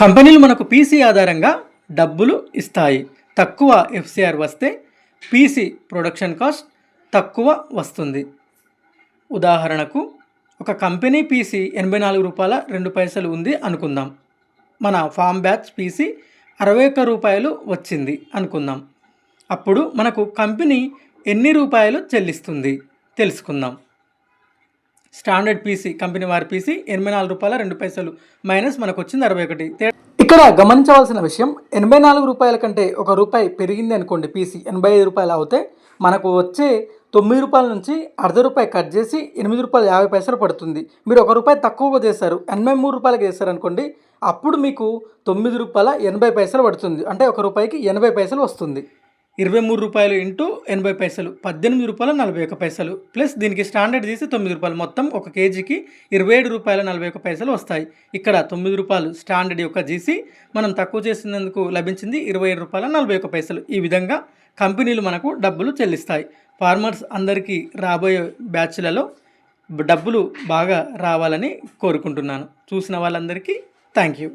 కంపెనీలు మనకు పీసీ ఆధారంగా డబ్బులు ఇస్తాయి. తక్కువ ఎఫ్సిఆర్ వస్తే పీసీ ప్రొడక్షన్ కాస్ట్ తక్కువ వస్తుంది. ఉదాహరణకు ఒక కంపెనీ పీసీ ఎనభై నాలుగు రూపాయల రెండు పైసలు ఉంది అనుకుందాం. మన ఫామ్ బ్యాచ్ పీసీ అరవై ఒక్క రూపాయలు వచ్చింది అనుకుందాం. అప్పుడు మనకు కంపెనీ ఎన్ని రూపాయలు చెల్లిస్తుంది తెలుసుకుందాం. స్టాండర్డ్ పీసీ కంపెనీ వారి పీసీ ఎనభై నాలుగు రూపాయల రెండు పైసలు. మైనస్ మనకు వచ్చింది అరవై ఒకటి. ఇక్కడ గమనించవలసిన విషయం ఎనభై నాలుగు రూపాయల కంటే ఒక రూపాయి పెరిగింది అనుకోండి పీసీ ఎనభై ఐదు రూపాయలు అవుతే మనకు వచ్చే తొమ్మిది రూపాయల నుంచి అర్ధ రూపాయి కట్ చేసి ఎనిమిది రూపాయలు యాభై పైసలు పడుతుంది. మీరు ఒక రూపాయి తక్కువగా చేస్తారు ఎనభై మూడు రూపాయలకి చేశారనుకోండి అనుకోండి అప్పుడు మీకు తొమ్మిది రూపాయల ఎనభై పైసలు పడుతుంది. అంటే ఒక రూపాయికి ఎనభై పైసలు వస్తుంది. ఇరవై మూడు రూపాయలు ఇంటూ ఎనభై పైసలు పద్దెనిమిది రూపాయల నలభై ఒక పైసలు ప్లస్ దీనికి స్టాండర్డ్ చేసి తొమ్మిది రూపాయలు మొత్తం ఒక కేజీకి ఇరవై ఏడు రూపాయల నలభై ఒక పైసలు వస్తాయి. ఇక్కడ తొమ్మిది రూపాయలు స్టాండర్డ్ యొక్క జీసీ మనం తక్కువ చేసినందుకు లభించింది ఇరవై ఏడు రూపాయల నలభై ఒక పైసలు. ఈ విధంగా కంపెనీలు మనకు డబ్బులు చెల్లిస్తాయి. ఫార్మర్స్ అందరికీ రాబోయే బ్యాచ్లలో డబ్బులు బాగా రావాలని కోరుకుంటున్నాను. చూసిన వాళ్ళందరికీ థ్యాంక్ యూ.